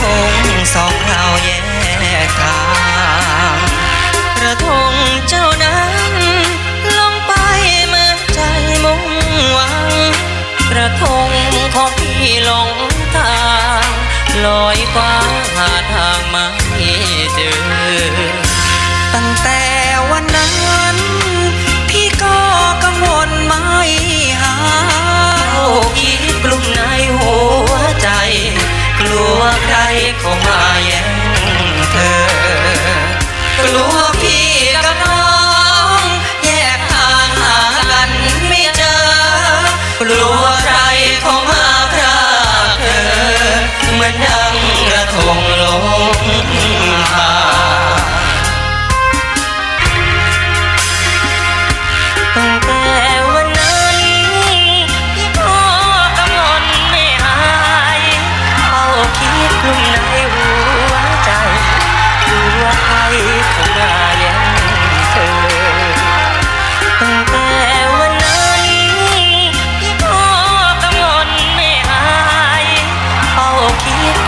ธงสองเราแยกทาง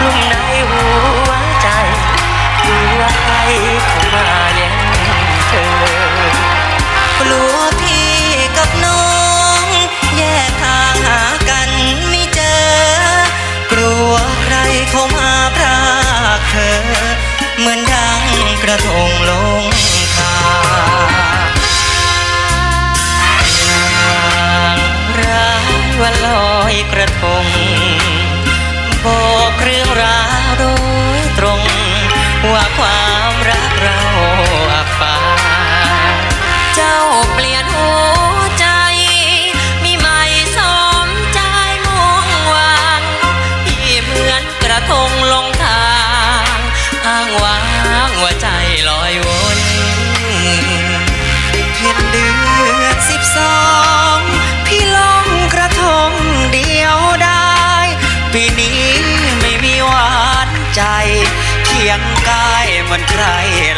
ตรงในหัวใจกลัวใครเข้ามาแย่งเธอกลัวพี่กับน้อง แยกทางหากันไม่เจอ กลัวใครเข้ามาพรากเธอ เหมือนดังกระทงลงทางนางร้วันลอยกระทง ร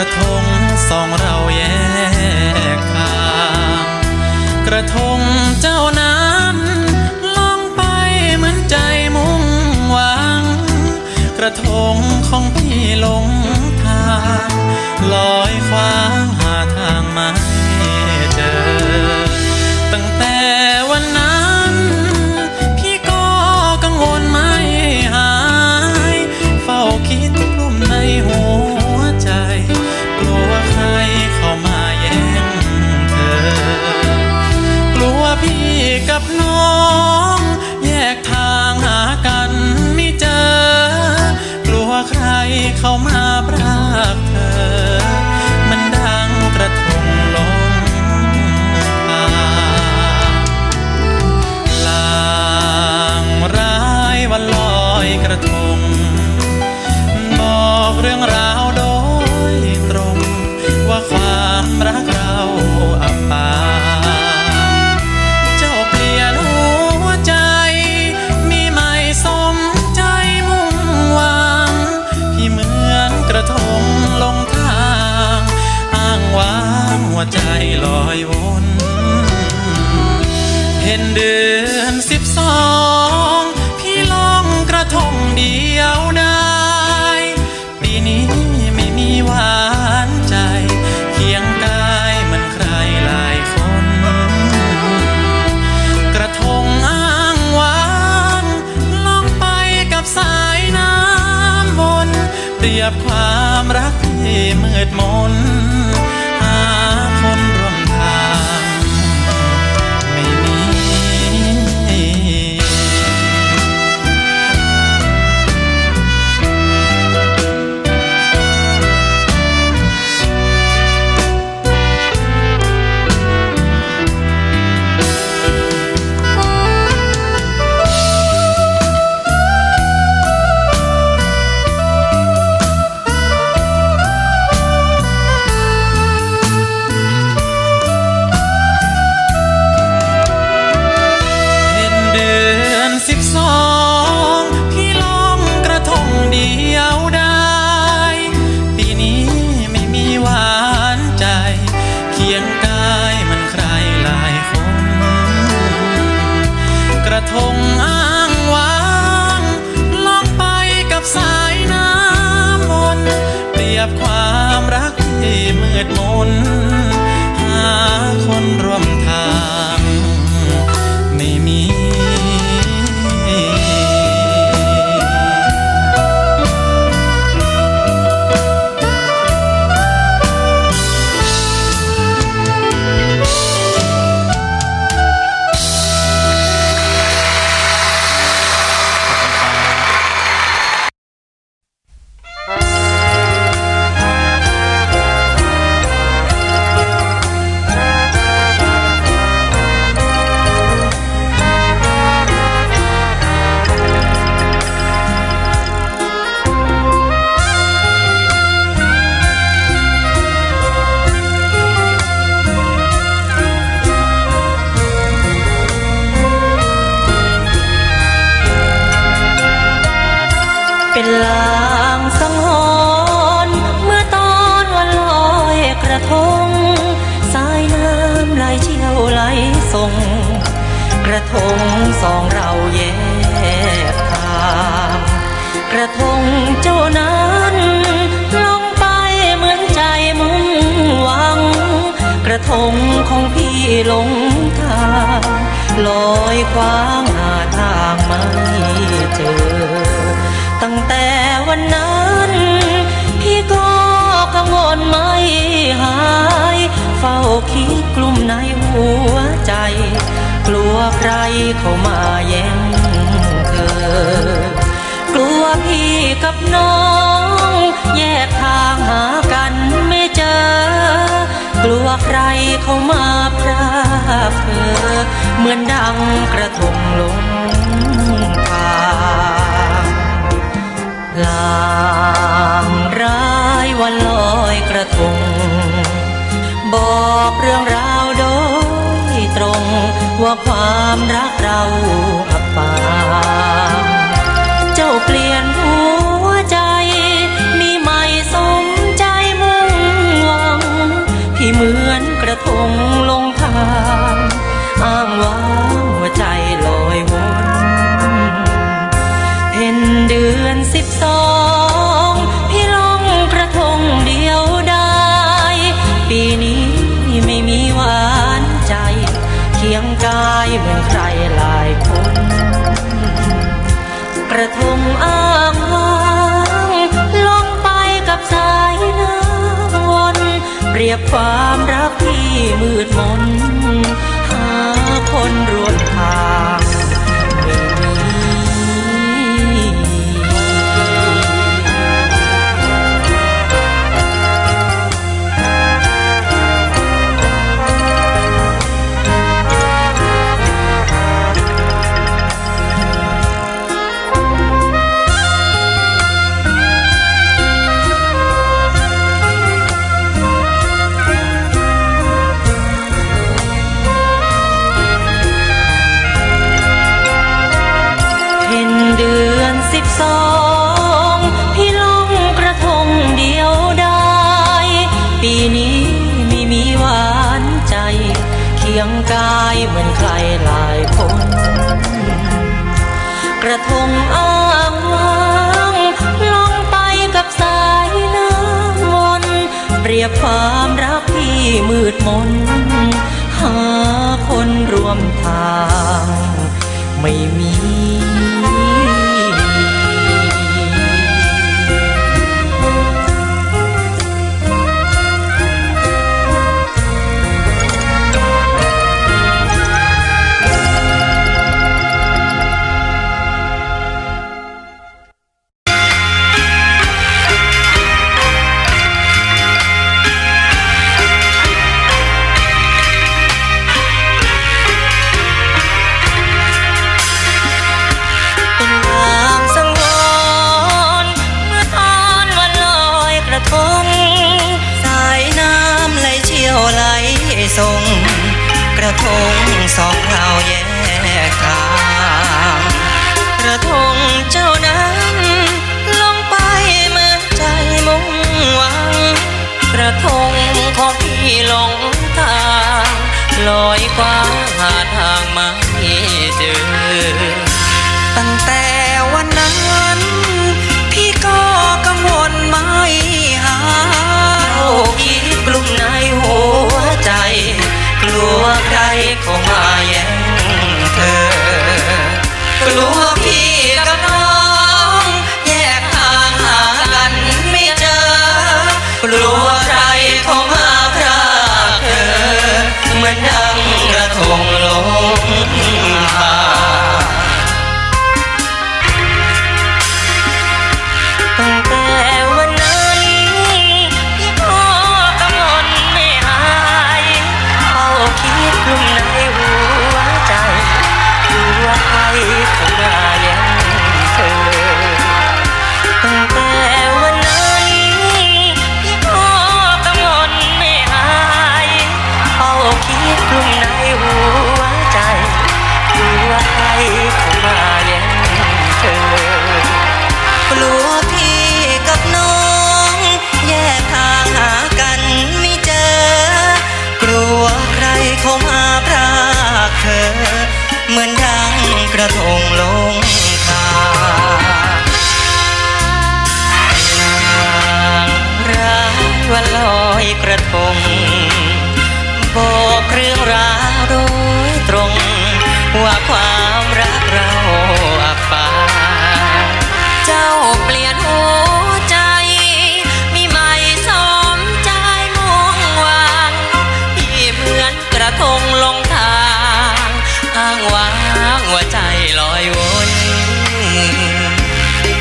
ระทงสองเราแยกทางกระทงเจ้านั้นล่องไปเหมือนใจมุ่งหวัง กระทงของพี่หลงทาง ลอยคว้างหาทางมา เห็นเดือนสิบสองพี่ลองกระทงเดียวได้ ปีนี้ไม่มีหวานใจ เคียงกายมือนใครหลายคน กระทงอ้างว้างล่องไปกับสายน้ำวนเปรียบความรักที่มืดมน สิบสอง ทรง กระทงสองเราแยกทางกระทงเจ้านั้นลงไปเหมือนใจมุ่งหวัง กระทงของพี่หลงทางลอยคว้างหาทางไม่เจอ ตั้งแต่วันนั้น พี่ก็กังวลไม่หาย เฝ้าคิดกลุ่มในหัว กลัวใครเข้ามาแย่งเธอกลัวพี่กับน้อง แยกทางหากันไม่เจอ กลัวใครเข้ามาพรากเธอ เหมือนดังกระทงลงทางลางร้ายวันลอยกระทง บอกเรื่องราวโดยตรง ว่าความรักเราอับปางเจ้าเปลี่ยนหัวใจ มีใหม่สมใจมุ่งหวัง พี่เหมือนกระทง รียบความรักที่มืดมนหาคนรู้ ระทงอ้างว้างลงไปกับสายน้ำวนเปรียบความรักที่มืดมน หาคนร่วมทาง ไม่มี ทรง กระทงสองเราแยกทางกระทงเจ้านั้นลงไปเมื่อใจมุ่งหวัง กระทงของพี่หลงทางลอยกว้าหา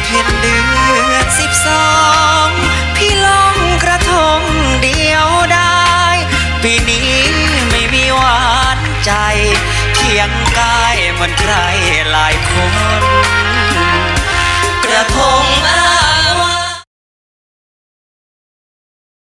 เพ็ญเดือนสิบสองพี่ลองกระทงเดียวได้ ปีนี้ไม่มีหวานใจ เคียงกายเหมือนใครหลายคน กระทง